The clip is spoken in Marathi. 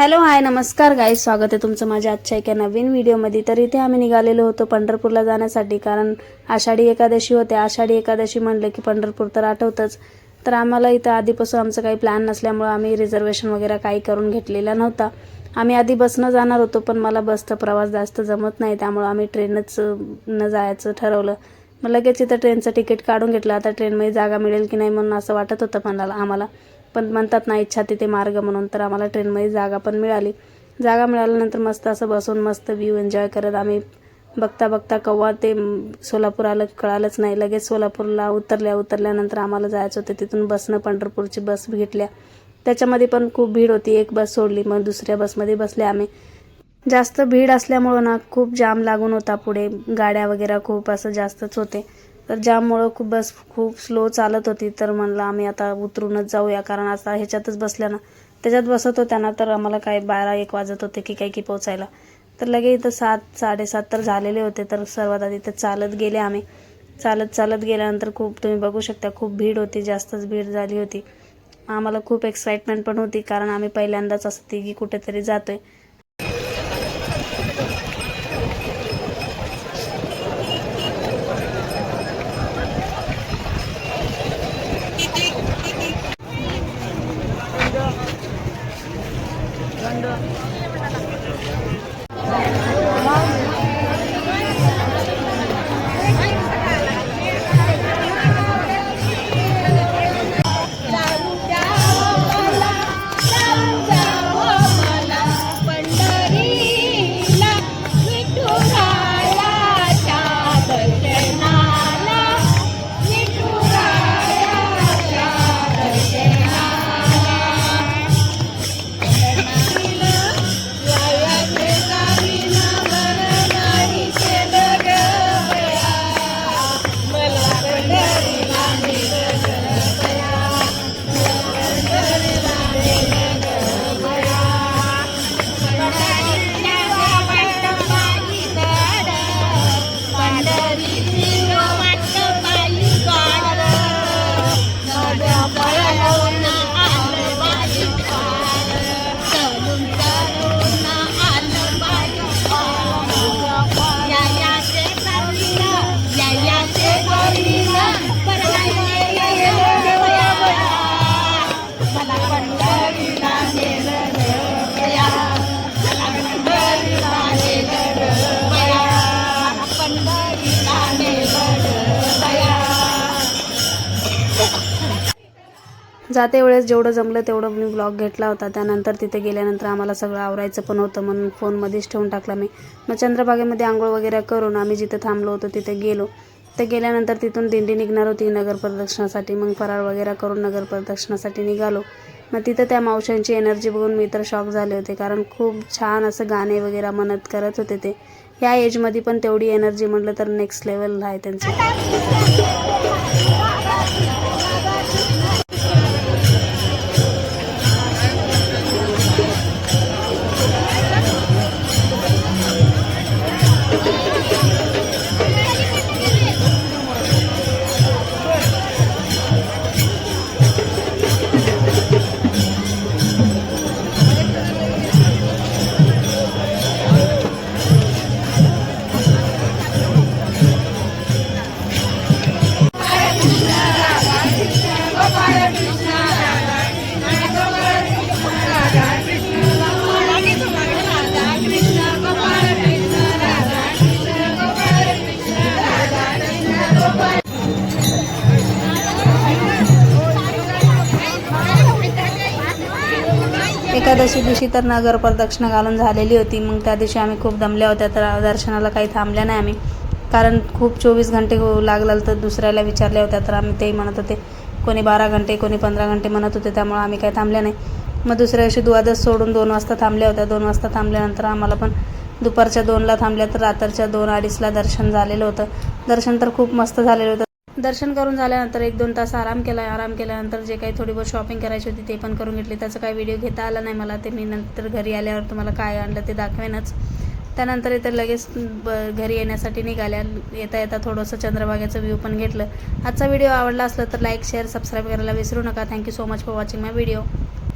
हॅलो हाय नमस्कार गाई स्वागत आहे तुमचं माझ्या आजच्या एका नवीन व्हिडिओमध्ये. तर इथे आम्ही निघालेलो होतो पंढरपूरला जाण्यासाठी. कारण आषाढी एकादशी होते. आषाढी एकादशी म्हणलं की पंढरपूर तर आठवतंच. तर आम्हाला इथं आधीपासून आमचं काही प्लॅन नसल्यामुळं आम्ही रिझर्वेशन वगैरे काही करून घेतलेला नव्हता. आम्ही आधी बसनं जाणार होतो पण मला बसचा प्रवास जास्त जमत नाही. त्यामुळं आम्ही ट्रेनच न जायचं ठरवलं. मग लगेच इथं ट्रेनचं तिकीट काढून घेतलं. आता ट्रेनमध्ये जागा मिळेल की नाही म्हणून असं वाटत होतं पण आम्हाला. पण म्हणतात ना इच्छा तिथे मार्ग म्हणून. तर आम्हाला ट्रेनमध्ये जागा पण मिळाली. जागा मिळाल्यानंतर मस्त असं बसून मस्त व्ह्यू एन्जॉय करत आम्ही. बघता बघता कव्वा ते सोलापूर आलं कळालंच नाही. लगेच सोलापूरला उतरल्या उतरल्यानंतर आम्हाला जायचं होतं. तिथून बसनं पंढरपूरची बस घेतल्या त्याच्यामध्ये पण खूप भीड होती. एक बस सोडली मग दुसऱ्या बसमध्ये बसले आम्ही. जास्त भीड असल्यामुळं ना खूप जाम लागून होता पुढे. गाड्या वगैरे खूप असं जास्तच होते. तर ज्यामुळं खूप बस खूप स्लो चालत होती. तर म्हणलं आम्ही आता उतरूनच जाऊया कारण आता ह्याच्यातच बसल्या ना. त्याच्यात बसत होत्या ना तर आम्हाला काय बारा एक वाजत होते की काय की पोचायला तर लगे इथं सात साडेसात तर झालेले होते तर सर्वात आधी तर चालत गेले आम्ही. चालत चालत गेल्यानंतर खूप तुम्ही बघू शकता खूप भीड होती जास्तच भीड झाली होती. आम्हाला खूप एक्साइटमेंट पण होती कारण आम्ही पहिल्यांदाच असं तिघी कुठेतरी जातो आहे Vâng, London. जाते वेळेस जेवढं जमलं तेवढं मी ब्लॉग घेतला होता. त्यानंतर तिथे गेल्यानंतर आम्हाला सगळं आवरायचं पण होतं म्हणून फोनमध्येच ठेवून टाकला मी. मग चंद्रभागेमध्ये आंघोळ वगैरे करून आम्ही जिथं थांबलो होतो तिथे गेलो. तर गेल्यानंतर तिथून दिंडी निघणार होती नगर प्रदक्षिणासाठी. मग फराळ वगैरे करून नगर प्रदक्षिणासाठी निघालो. मग तिथं त्या मावशांची एनर्जी बघून मी तर शॉक झाले होते. कारण खूप छान असं गाणे वगैरे म्हणत करत होते ते. ह्या एजमध्ये पण तेवढी एनर्जी म्हटलं तर नेक्स्ट लेवल आहे त्यांचं. एकादशी दिवशी तर नगर प्रदक्षिणा घालून झालेली होती. मग त्या दिवशी आम्ही खूप दमल्या होत्या तर दर्शनाला काही थांबल्या नाही आम्ही. कारण खूप चोवीस घंटे हो लागलं तर दुसऱ्याला विचारल्या होत्या. तर आम्ही तेही म्हणत होते. कोणी बारा घंटे कोणी पंधरा घंटे म्हणत होते. त्यामुळे आम्ही काही थांबल्या नाही. मग दुसऱ्या दिवशी द्वादश सोडून दोन वाजता थांबल्या होत्या. दोन वाजता थांबल्यानंतर आम्हाला पण दुपारच्या दोनला थांबल्या. तर रात्रीच्या दोन अडीचला दर्शन झालेलं होतं. दर्शन तर खूप मस्त झालेलं होतं. दर्शन करून झाल्यानंतर एक दोन तास आराम केला. आराम केल्यानंतर जे काही थोडी बहुत शॉपिंग करायची होती ते पण करून घेतली. त्याचा काही व्हिडिओ घेता आला नाही मला. ते मी नंतर घरी आल्यावर तुम्हाला काय आणलं ते दाखवेनच. त्यानंतर इथं लगेच ब घरी येण्यासाठी निघाल्या. येता येता थोडंसं चंद्रभागेचं व्ह्यू पण घेतलं. आजचा व्हिडिओ आवडला असला तर लाईक शेअर सबस्क्राईब करायला विसरू नका. Thank you so much for watching my video